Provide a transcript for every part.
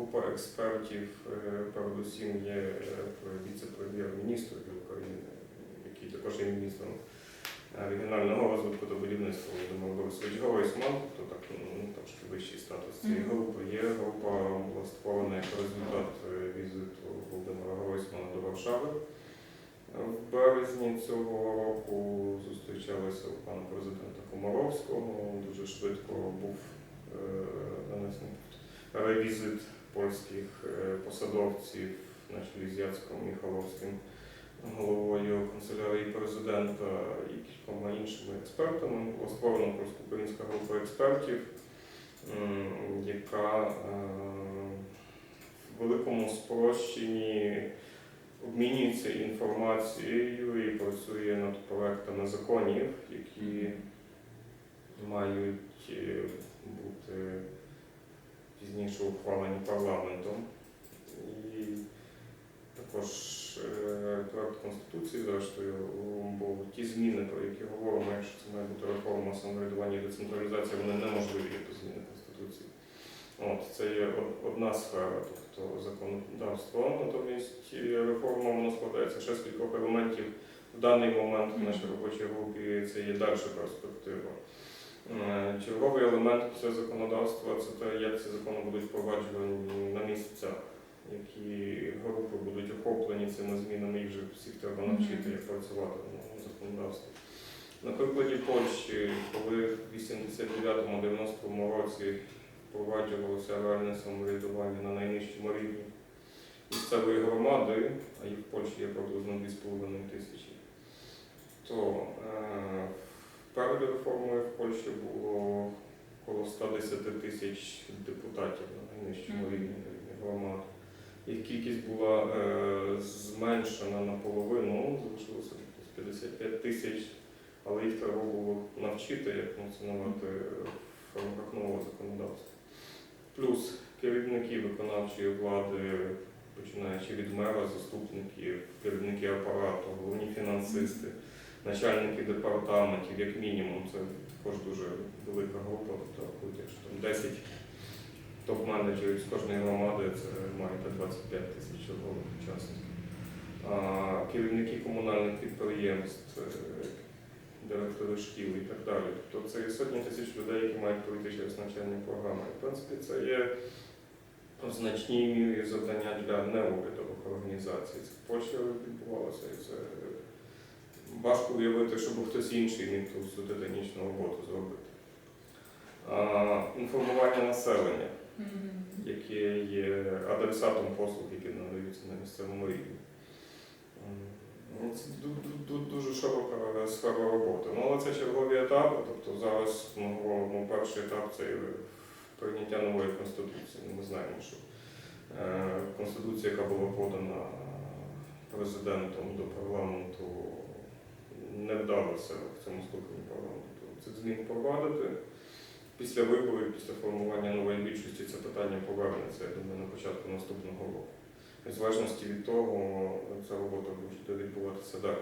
група експертів, е, передусім є е, віце-прем'єр-міністр України, який також є міністром е, регіонального розвитку та будівництва Володимир Борисович Гройсман, то так ну, трошки вищий статус цієї групи. Є група була створена як результат візиту Володимира Гройсмана до Варшави. В березні цього року зустрічалися у пана президента Комаровського. Дуже швидко був нанесений ревізит польських е, посадовців на чолі з Яцком Міхаловським, головою канцелярії президента і кількома іншими експертами. Була створена польсько-українська група експертів, яка е, в великому спрощенні обмінюється інформацією і працює над проектами законів, які мають е, бути пізніше ухвалені парламентом. І також проект Конституції, зрештою, бо ті зміни, про які говоримо, якщо це має бути реформа самоврядування і децентралізація, вони неможливі без зміни Конституції. От, це є одна сфера, тобто законодавство. Натомість е, реформа вона складається ще з кількох елементів. В даний момент в нашій робочій групі це є дальша перспектива. Черговий елемент цього законодавства це те, як ці закони будуть впроваджувані на місцях, які групи будуть охоплені цими змінами, їх вже всіх треба навчити, як працювати в новому законодавстві. На прикладі Польщі, коли в 89-90 році впроваджувалося реальне самоврядування на найнижчому рівні місцевої громади, а їх в Польщі є приблизно 2,5 тисячі, то е, перед реформою в Польщі було коло 110 тисяч депутатів на найнижчому рівні рівні громад. Їх кількість була е, зменшена наполовину, залишилося 55 тисяч, але їх треба було навчити, як функціонувати в рамках нового законодавства. Плюс керівники виконавчої влади, починаючи від мера, заступників, керівники апарату, головні фінансисти, начальники департаментів, як мінімум, це також дуже велика група, тобто якщо там 10 топ-менеджерів з кожної громади, це маєте 25 тисяч чергових учасників. Керівники комунальних підприємств, е, директори шкіл і так далі. Тобто це сотні тисяч людей, які мають пройти через навчальні програми. І, в принципі, це є в значній мірі завдання для неурядових організацій. Це в Польщі відбувалося, і це важко уявити, щоб хтось інший міг ту всю титанічну роботу зробити. А, інформування населення яке є адресатом послуг, які надаються на місцевому рівні. Ну, Це ду- ду- ду- дуже широка сфера роботи. Ну, але це чергові етапи. Тобто зараз ми говоримо, перший етап це прийняття нової конституції. Ми знаємо, що е, конституція, яка була подана президентом до парламенту, не вдалося в цьому скликанні парламенту цих змін провадити. Після виборів, після формування нової більшості це питання повернеться, я думаю, на початку наступного року. І залежності від того, ця робота буде відбуватися далі.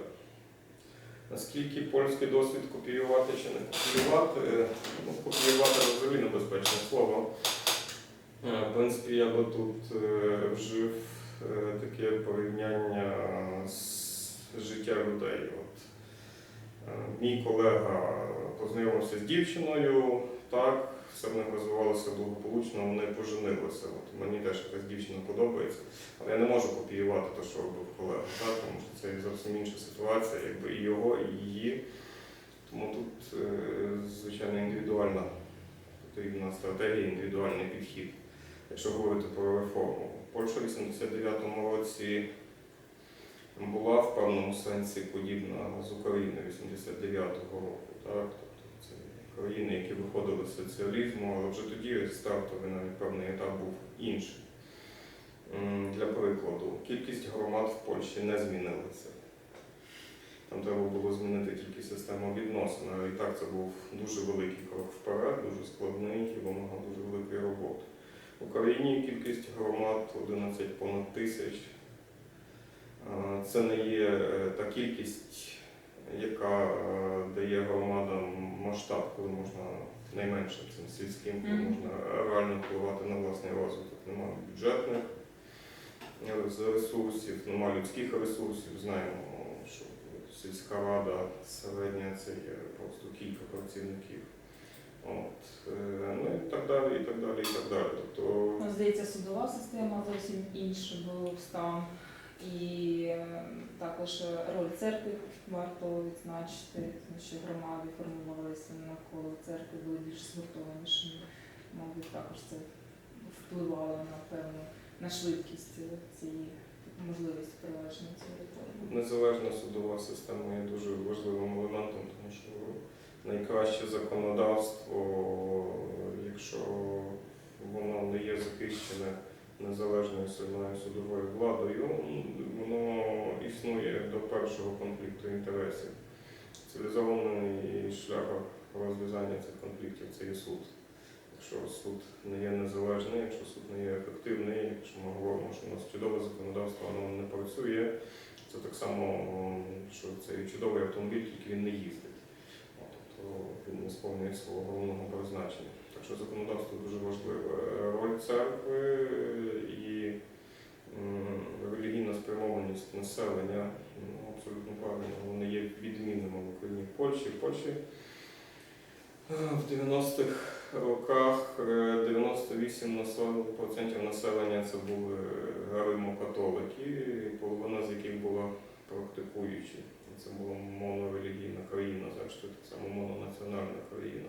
Наскільки польський досвід копіювати чи не копіювати, ну, копіювати взагалі небезпечне слово. Е, В принципі, я би тут е, вжив е, таке порівняння з життя людей. От, е, мій колега познайомився з дівчиною, так, все в них розвивалося благополучно, вони поженилися. От мені теж якась дівчина подобається, але я не можу копіювати те, що робив колега, так, тому що це зовсім інша ситуація, якби і його, і її. Тому тут, е, звичайно, індивідуальна потрібна стратегія, індивідуальний підхід. Якщо говорити про реформу. Польща в 89-му році була в певному сенсі подібна з України 89-го року. Так? Тобто це країни, які виходили з соціалізму, але вже тоді стартовий навіть певний етап був інший. Для прикладу, кількість громад в Польщі не змінилася. Там треба було змінити тільки систему відносин, і так це був дуже великий крок вперед, дуже складний і вимагав дуже великої роботи. В Україні кількість громад 11 понад тисяч. Е, Це не є е, та кількість, яка е, дає громадам масштаб, коли можна найменшим цим сільським, коли можна реально впливати на власний розвиток. Немає бюджетних ресурсів, немає людських ресурсів. Знаємо, що сільська рада середня це є просто кілька працівників. От, ну і так далі, і так далі, і так далі. Тобто Здається, судова система зовсім інший був стан. І е, також роль церкви варто відзначити, тому що громади формувалися навколо церкви, були більш згуртованішими. Мабуть, також це впливало на певну на швидкість цієї можливості впровадження цієї реформи. Незалежна судова система є дуже важливим елементом, тому що найкраще законодавство, якщо воно не є захищене незалежною сильною судовою владою, воно існує до першого конфлікту інтересів. Цивілізований шлях розв'язання цих конфліктів це є суд. Якщо суд не є незалежний, якщо суд не є ефективний, якщо ми говоримо, що у нас чудове законодавство, воно не працює, це так само, що це чудовий автомобіль, тільки він не їздить. Тобто він не сповнює свого головного призначення. Що законодавство дуже важливе. Роль церкви і релігійна спрямованість населення ну, абсолютно правильно. Вони є відмінними в Україні в Польщі. В Польщі е, в 90-х роках е, 98% населення це були римо-католики, половина з яких була практикуючі. Це була монорелігійна країна, завжди так само мононаціональна країна.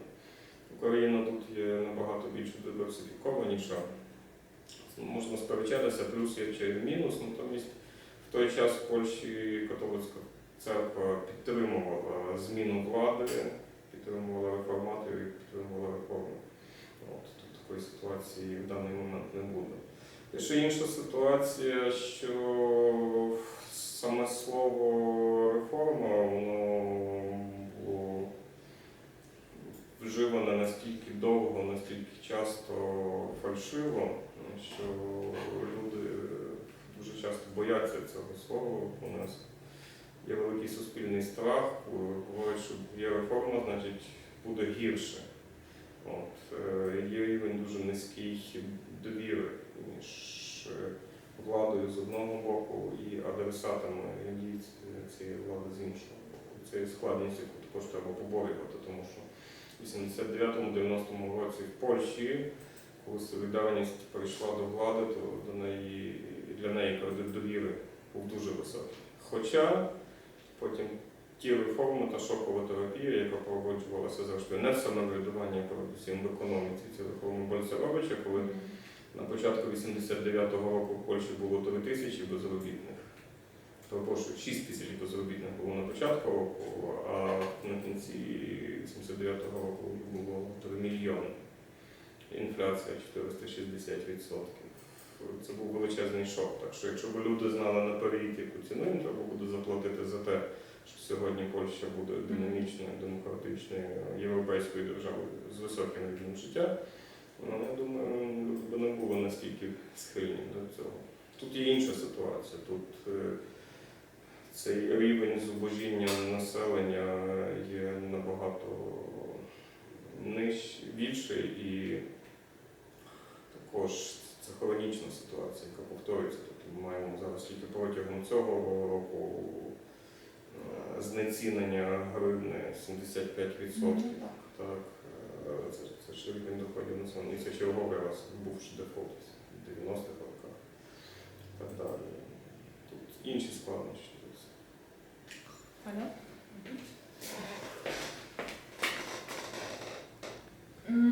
Україна тут є набагато більш. Можна сперечатися, плюс є чи мінус, натомість в той час в Польщі католицька церква підтримувала зміну влади, підтримувала реформаторів і підтримувала реформи. От, тут такої ситуації в даний момент не буде. І ще інша ситуація, що саме слово реформа, воно вживане настільки довго, настільки часто фальшиво, що люди дуже часто бояться цього слова. У нас є великий суспільний страх, говорять, що є реформа, значить буде гірше. От, е, є рівень дуже низький довіри між е, владою з одного боку і адресатами дій цієї влади з іншого складність, яку також треба поборювати, тому що 89-90 році в Польщі, коли солідарність прийшла до влади, то до неї, для неї кредит довіри був дуже високий. Хоча потім ті реформи та шокова терапія, яка проводжувалася завжди не в самоврядуванні, а передусім в економіці, ці реформи Больцеровича, коли на початку 89-го року в Польщі було 3 тисячі безробітних. Перепрошую, 6 тисяч безробітних було на початку року, а на кінці 89-го року було 3 мільйони. Інфляція 460%. Це був величезний шок. Так що якщо б люди знали наперед, яку ціну їм треба буде заплатити за те, що сьогодні Польща буде динамічною, демократичною європейською державою з високим рівнем життя, ну, я думаю, люди б не були настільки схильні до цього. Тут є інша ситуація. Тут е, цей рівень зубожіння населення є набагато більший і також це хронічна ситуація, яка повторюється. Тобто ми маємо зараз тільки протягом цього року е, знецінення гривни 75%. Мгм, так. Е, це, це ж рівень доходів населення. І це черговий раз був дефолт в 90-х роках і так далі. Тут інші складнощі. Bueno.